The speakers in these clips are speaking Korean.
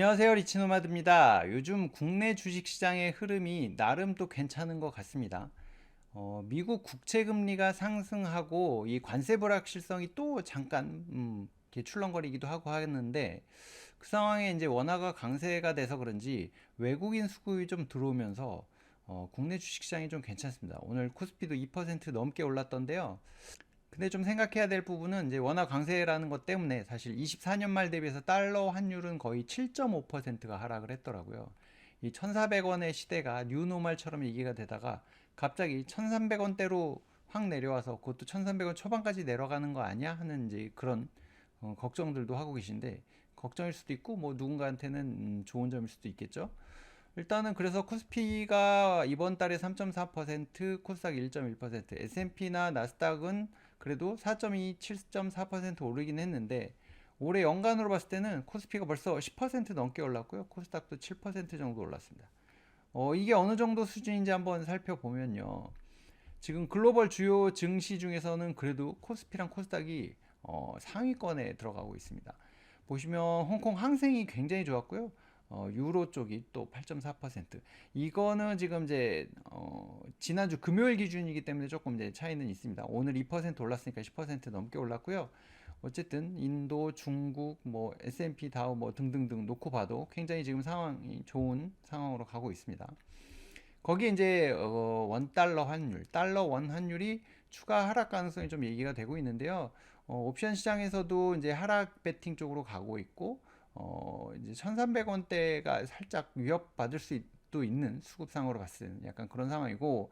안녕하세요 리치노마드입니다. 요즘 국내 주식시장의 흐름이 나름 또 괜찮은 것 같습니다. 어, 미국 국채 금리가 상승하고 이 관세 불확실성이 또 잠깐 음, 이렇게 출렁거리기도 하고 하는데 그 상황에 이제 원화가 강세가 돼서 그런지 외국인 수급이 좀 들어오면서 어, 국내 주식시장이 좀 괜찮습니다. 오늘 코스피도 2% 넘게 올랐던데요. 근데 좀 생각해야 될 부분은 이제 원화 강세라는 것 때문에 사실 24년 말 대비해서 달러 환율은 거의 7.5%가 하락을 했더라고요. 이 1,400원의 시대가 뉴노멀처럼 얘기가 되다가 갑자기 1,300원대로 확 내려와서 그것도 1,300원 초반까지 내려가는 거 아니야? 하는 이제 그런 어, 걱정들도 하고 계신데 걱정일 수도 있고 뭐 누군가한테는 음, 좋은 점일 수도 있겠죠. 일단은 그래서 코스피가 이번 달에 3.4%, 코스닥 1.1%, S&P나 나스닥은 그래도 4.2, 7.4% 오르긴 했는데 올해 연간으로 봤을 때는 코스피가 벌써 10% 넘게 올랐고요. 코스닥도 7% 정도 올랐습니다. 어, 이게 어느 정도 수준인지 한번 살펴보면요. 지금 글로벌 주요 증시 중에서는 그래도 코스피랑 코스닥이 어, 상위권에 들어가고 있습니다. 보시면 홍콩 항생이 굉장히 좋았고요. 어, 유로 쪽이 또 8.4%. 이거는 지금 이제 어, 지난주 금요일 기준이기 때문에 조금 이제 차이는 있습니다. 오늘 2% 올랐으니까 10% 넘게 올랐고요. 어쨌든 인도, 중국, 뭐 S&P 다우 뭐 등등등 놓고 봐도 굉장히 지금 상황이 좋은 상황으로 가고 있습니다. 거기에 이제 어, 원 달러 환율, 달러 원 환율이 추가 하락 가능성이 좀 얘기가 되고 있는데요. 어, 옵션 시장에서도 이제 하락 베팅 쪽으로 가고 있고 어, 이제 1,300원대가 살짝 위협받을 수도 있는 수급상으로 봤을 때는 약간 그런 상황이고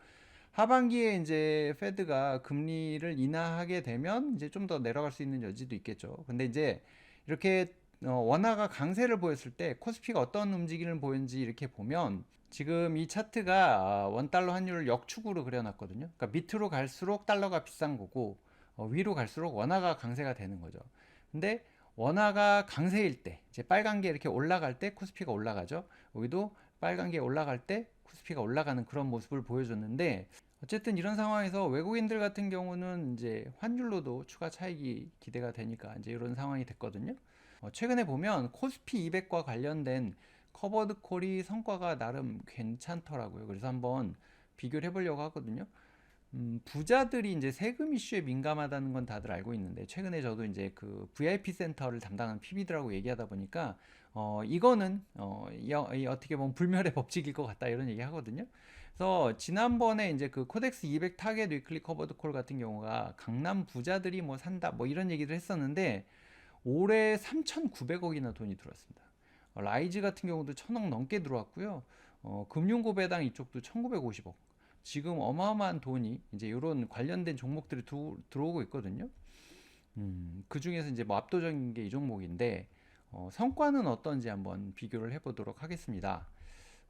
하반기에 이제 페드가 금리를 인하하게 되면 이제 좀 더 내려갈 수 있는 여지도 있겠죠. 근데 이제 이렇게 어, 원화가 강세를 보였을 때 코스피가 어떤 움직임을 보였는지 이렇게 보면 지금 이 차트가 아, 원달러 환율을 역축으로 그려놨거든요. 그러니까 밑으로 갈수록 달러가 비싼 거고 어, 위로 갈수록 원화가 강세가 되는 거죠. 근데 원화가 강세일 때 이제 빨간 게 이렇게 올라갈 때 코스피가 올라가죠. 여기도 빨간 게 올라갈 때 코스피가 올라가는 그런 모습을 보여줬는데 어쨌든 이런 상황에서 외국인들 같은 경우는 이제 환율로도 추가 차익이 기대가 되니까 이제 이런 상황이 됐거든요. 어, 최근에 보면 코스피 200과 관련된 커버드 콜이 성과가 나름 괜찮더라고요. 그래서 한번 비교를 해보려고 하거든요. 음, 부자들이 이제 세금 이슈에 민감하다는 건 다들 알고 있는데 최근에 저도 이제 그 VIP 센터를 담당하는 PB들하고 얘기하다 보니까 어 이거는 어 이, 이 어떻게 보면 불멸의 법칙일 것 같다 이런 얘기 하거든요. 그래서 지난번에 이제 그 코덱스 200 타겟 위클리 커버드 콜 같은 경우가 강남 부자들이 뭐 산다 뭐 이런 얘기를 했었는데 올해 3,900억이나 돈이 들어왔습니다. 어, 라이즈 같은 경우도 천억 넘게 들어왔고요. 어, 금융고배당 이쪽도 1,950억. 지금 어마어마한 돈이 이제 이런 관련된 종목들이 두, 들어오고 있거든요. 음, 그 중에서 이제 뭐 압도적인 게 이 종목인데 어, 성과는 어떤지 한번 비교를 해보도록 하겠습니다.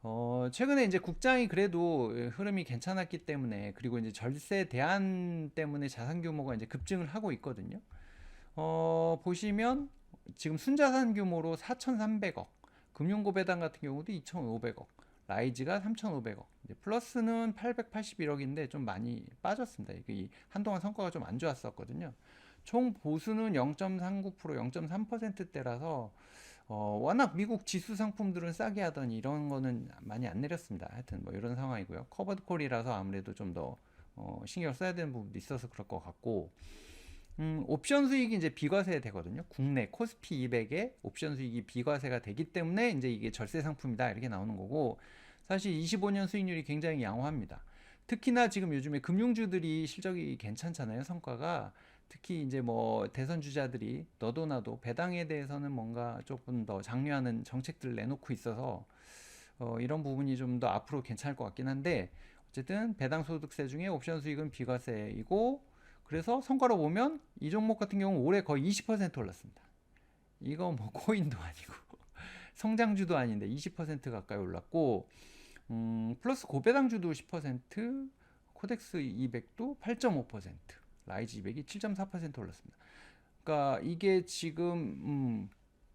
어, 최근에 이제 국장이 그래도 흐름이 괜찮았기 때문에 그리고 이제 절세 대안 때문에 자산 규모가 이제 급증을 하고 있거든요. 어, 보시면 지금 순자산 규모로 4,300억, 금융고배당 같은 경우도 2,500억, 라이즈가 3,500억, 플러스는 881억인데 좀 많이 빠졌습니다. 이게 한동안 성과가 좀 안 좋았었거든요. 총 보수는 0.39%, 0.3%대라서 어, 워낙 미국 지수 상품들은 싸게 하더니 이런 거는 많이 안 내렸습니다. 하여튼 뭐 이런 상황이고요. 커버드 콜이라서 아무래도 좀더 어, 신경 써야 되는 부분도 있어서 그럴 것 같고 음, 옵션 수익이 이제 비과세 되거든요. 국내 코스피 200에 옵션 수익이 비과세가 되기 때문에 이제 이게 절세 상품이다 이렇게 나오는 거고 사실 25년 수익률이 굉장히 양호합니다. 특히나 지금 요즘에 금융주들이 실적이 괜찮잖아요. 성과가 특히 이제 뭐 대선 주자들이 너도 나도 배당에 대해서는 뭔가 조금 더 장려하는 정책들을 내놓고 있어서 어, 이런 부분이 좀 더 앞으로 괜찮을 것 같긴 한데 어쨌든 배당 소득세 중에 옵션 수익은 비과세이고 그래서 성과로 보면 이 종목 같은 경우 올해 거의 20% 올랐습니다. 이거 뭐 코인도 아니고 성장주도 아닌데 20% 가까이 올랐고 음, 플러스 고배당주도 10% 코덱스 200도 8.5% 라이즈 200이 7.4% 올랐습니다. 그러니까 이게 지금 음,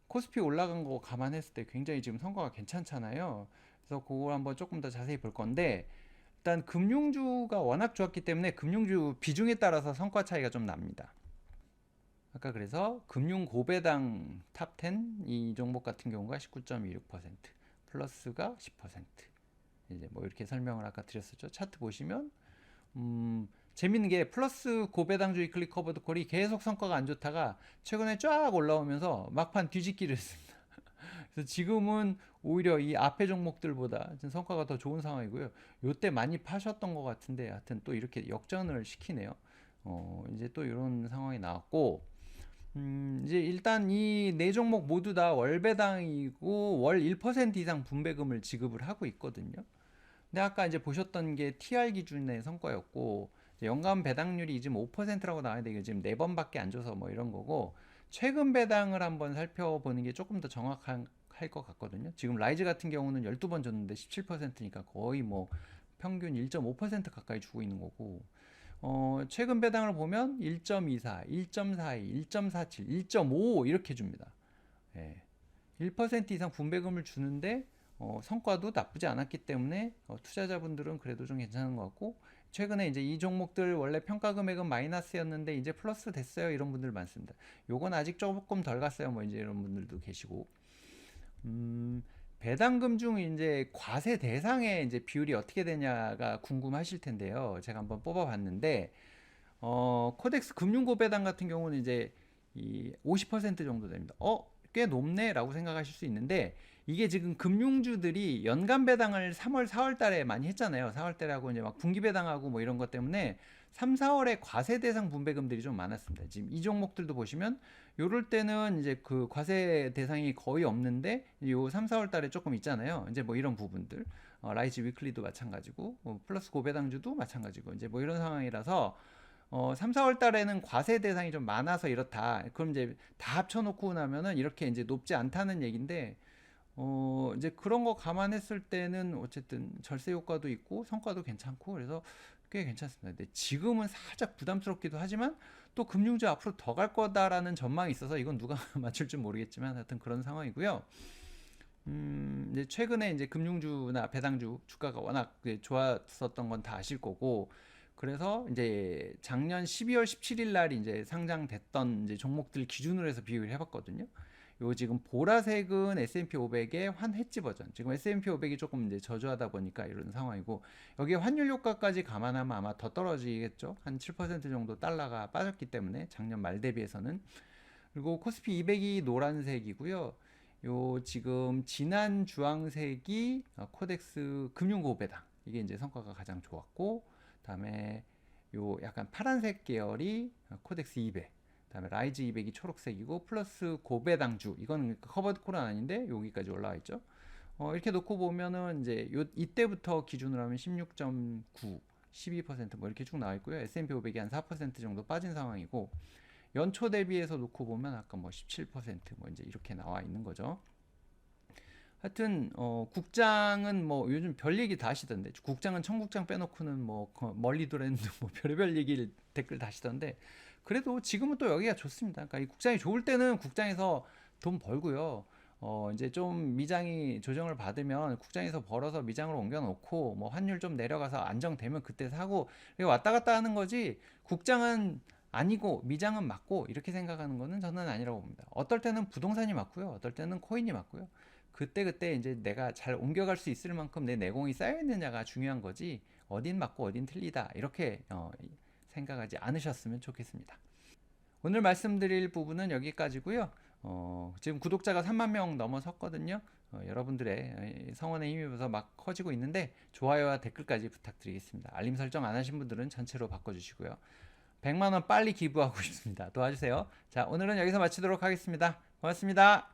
코스피 올라간 거 감안했을 때 굉장히 지금 성과가 괜찮잖아요. 그래서 그걸 한번 조금 더 자세히 볼 건데 일단 금융주가 워낙 좋았기 때문에 금융주 비중에 따라서 성과 차이가 좀 납니다. 아까 그래서 금융 고배당 탑 10 이 종목 같은 경우가 19.26% 플러스가 10% 이제 뭐 이렇게 설명을 아까 드렸었죠. 차트 보시면 음 재밌는 게 플러스 고배당 주의 클릭 커버드 콜이 계속 성과가 안 좋다가 최근에 쫙 올라오면서 막판 뒤집기를 했습니다. 그래서 지금은 오히려 이 앞에 종목들보다 지금 성과가 더 좋은 상황이고요. 요때 많이 파셨던 것 같은데 하여튼 또 이렇게 역전을 시키네요. 어, 이제 또 이런 상황이 나왔고 음, 이제 일단 이 네 종목 모두 다 월배당이고 월 1% 이상 분배금을 지급을 하고 있거든요. 근데 아까 이제 보셨던 게 TR 기준의 성과였고 연간 배당률이 지금 5%라고 나와야 되게 지금 네 번밖에 안 줘서 뭐 이런 거고 최근 배당을 한번 살펴보는 게 조금 더 정확한 할 것 같거든요. 지금 라이즈 같은 경우는 12번 줬는데 17%니까 거의 뭐 평균 1.5% 가까이 주고 있는 거고 어, 최근 배당을 보면 1.24, 1.42, 1.47, 1.5 이렇게 줍니다. 예. 1% 이상 분배금을 주는데 어, 성과도 나쁘지 않았기 때문에 어, 투자자분들은 그래도 좀 괜찮은 것 같고 최근에 이제 이 종목들 원래 평가 금액은 마이너스였는데 이제 플러스 됐어요 이런 분들 많습니다. 요건 아직 조금 덜 갔어요 뭐 이제 이런 분들도 계시고 음, 배당금 중 이제 과세 대상의 이제 비율이 어떻게 되냐가 궁금하실 텐데요. 제가 한번 뽑아봤는데 어, 코덱스 금융고 배당 같은 경우는 이제 이 50% 정도 됩니다. 어, 꽤 높네라고 생각하실 수 있는데 이게 지금 금융주들이 연간 배당을 3월, 4월 달에 많이 했잖아요. 4월 달하고 이제 막 분기 배당하고 뭐 이런 것 때문에 3, 4월에 과세 대상 분배금들이 좀 많았습니다. 지금 이 종목들도 보시면 요럴 때는 이제 그 과세 대상이 거의 없는데 요 3, 4월 달에 조금 있잖아요. 이제 뭐 이런 부분들. 어, 라이즈 위클리도 마찬가지고 뭐 플러스 고배당주도 마찬가지고 이제 뭐 이런 상황이라서 어, 3, 4월 달에는 과세 대상이 좀 많아서 이렇다. 그럼 이제 다 합쳐놓고 나면은 이렇게 이제 높지 않다는 얘기인데, 어, 이제 그런 거 감안했을 때는 어쨌든 절세 효과도 있고 성과도 괜찮고 그래서 꽤 괜찮습니다. 근데 지금은 살짝 부담스럽기도 하지만 또 금융주 앞으로 더 갈 거다라는 전망이 있어서 이건 누가 맞출지 모르겠지만 하여튼 그런 상황이고요. 음, 이제 최근에 이제 금융주나 배당주 주가가 워낙 이제 좋았었던 건 다 아실 거고, 그래서 이제 작년 12월 17일 날 이제 상장됐던 이제 종목들 기준으로 해서 비교를 해봤거든요. 요 지금 보라색은 S&P 500의 환해지 버전. 지금 S&P 500이 조금 이제 저조하다 보니까 이런 상황이고 여기에 환율 효과까지 감안하면 아마 더 떨어지겠죠. 한 7% 정도 달러가 빠졌기 때문에 작년 말 대비해서는 그리고 코스피 200이 노란색이고요. 요 지금 진한 주황색이 어, 코덱스 금융고배당 이게 이제 성과가 가장 좋았고 그다음에 요 약간 파란색 계열이 어, 코덱스 200그 다음에 라이즈 200이 초록색이고 플러스 고배당주 이거는 커버드 콜은 아닌데 여기까지 올라와 있죠. 어, 이렇게 놓고 보면은 이제 요 이때부터 기준으로 하면 16.9 12%뭐 이렇게 쭉 나와 있고요. S&P 500이 한 4% 정도 빠진 상황이고 연초 대비해서 놓고 보면 아까 뭐 17%뭐 이제 이렇게 나와 있는 거죠. 하여튼 어 국장은 뭐 요즘 별 얘기 다 하시던데 국장은 청국장 빼놓고는 뭐 거- 멀리 돌았는데 뭐 별의별 얘기를 댓글 다 하시던데 그래도 지금은 또 여기가 좋습니다. 그러니까 이 국장이 좋을 때는 국장에서 돈 벌고요. 어 이제 좀 미장이 조정을 받으면 국장에서 벌어서 미장으로 옮겨 놓고 뭐 환율 좀 내려가서 안정되면 그때 사고 왔다 갔다 하는 거지 국장은 아니고 미장은 맞고 이렇게 생각하는 거는 저는 아니라고 봅니다. 어떨 때는 부동산이 맞고요. 어떨 때는 코인이 맞고요. 그때 그때 이제 내가 잘 옮겨갈 수 있을 만큼 내 내공이 쌓여 있느냐가 중요한 거지. 어딘 맞고 어딘 틀리다 이렇게 어, 생각하지 않으셨으면 좋겠습니다. 오늘 말씀드릴 부분은 여기까지고요. 어, 지금 구독자가 3만 명 넘어섰거든요. 어, 여러분들의 성원에 힘입어서 막 커지고 있는데 좋아요와 댓글까지 부탁드리겠습니다. 알림 설정 안 하신 분들은 전체로 바꿔주시고요. 100만 원 빨리 기부하고 싶습니다. 도와주세요. 자, 오늘은 여기서 마치도록 하겠습니다. 고맙습니다.